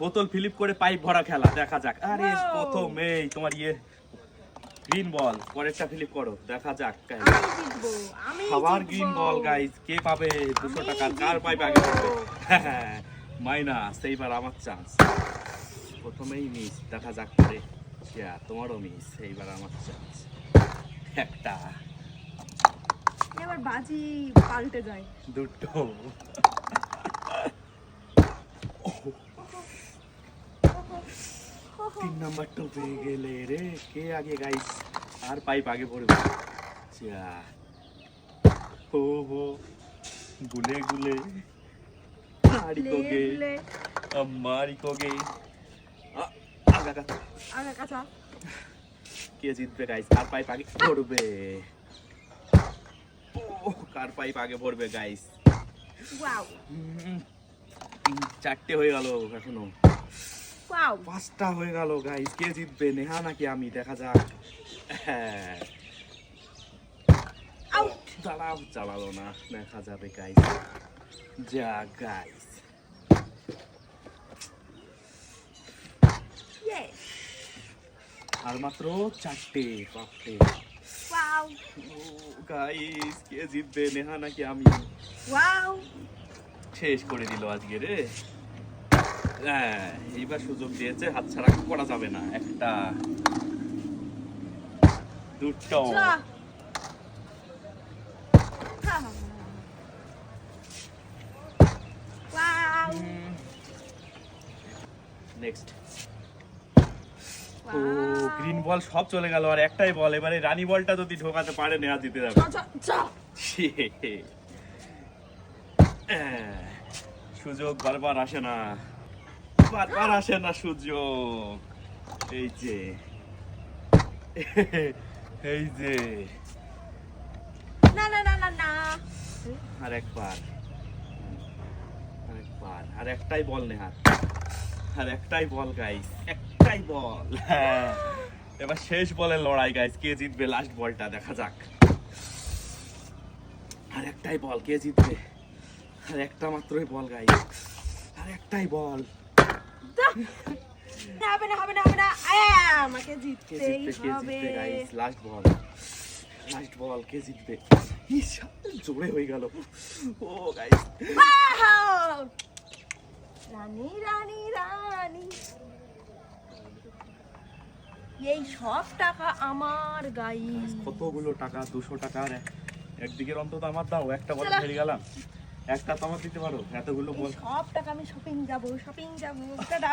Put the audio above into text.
বোতল ফিলিপ করে পাইপ ভরা খেলা দেখা যাক। আরে Wow! প্রথমেই তোমার ইয়ে গ্রিন বল পরেরটা ফিলিপ করো দেখা যাক জিতবো। গ্রিন বল গাইস কে পাবে দুশো টাকা? কার পাইপ আগে জিতবো। পড়বে? মাইনাস এইবার আমার চান্স প্রথমেই মিস দেখা যাক পরে। তোমারও মিস এইবার আমার চান্স একটা। এবার বাজি পাল্টে যায়। দুটো। তিন নাম্বারটা পেয়ে গেলে রে। কে আগে গাইস আর পাইপ আগে পড়বে যা। হো হো। গুলে গুলে। আমারিকোগে আ- আগা আগা। আগা কাঁচা। কে জিতবে গাইস কার পাইপ আগে পড়বে ও কার পাইপ আগে পড়বে গাইস ওয়াও। চারটে হয়ে গেল এখনও। ওয়াও পাঁচটা হয়ে গেল গাইস কে জিতবে? নেহা নাকি আমি? দেখা যাক। আউট চালাও চালালো না। দেখা যাবে গাইস যা গাইস আর মাত্র চারটে বাপরে ওয়াও গাইস কে জিতবে? নেহা নাকি আমি? ওয়াও শেষ করে দিল আজকে রে। হ্যাঁ এইবার সুযোগ দিয়েছে হাতছাড়া করা যাবে না। একটা দুটো। যা। হা, হা, হা। ওয়াও। নেক্সট ও গ্রিন বল সব চলে গেল আর একটাই বল এবারে রানী বলটা যদি ঢোকাতে পারে নেহা জিতে যাবে। সুযোগ বারবার আসে না। বারবার আসে না সুযোগ। এই যে। এই যে। না না না না না। আর একবার। আর আর একটাই বল নেহার আর একটাই বল গাইস একটাই বল। হ্যাঁ। এবার শেষ বলে লড়াই গাইস কে জিতবে লাস্ট বলটা? দেখা যাক। আর একটাই বল কে জিতবে? আর একটা মাত্রই বল গাইস আর একটাই বল। হবে না হবে না হবে না। আমাকে জিততেই হবে। লাস্ট বল লাস্ট বল কে জিতবে? জোরে হয়ে গেল। Oh guys Wow! রানী রানী রানী। এই সব টাকা আমার গাই কতগুলো টাকা? দুশো টাকার এক- একদিকের অন্তত আমার দাও। একটা বলে। হেরে গেলাম। একটা তোমার দিতে পারো? এতগুলো বল। সব টাকা আমি শপিং যাব শপিং যাব। টাটা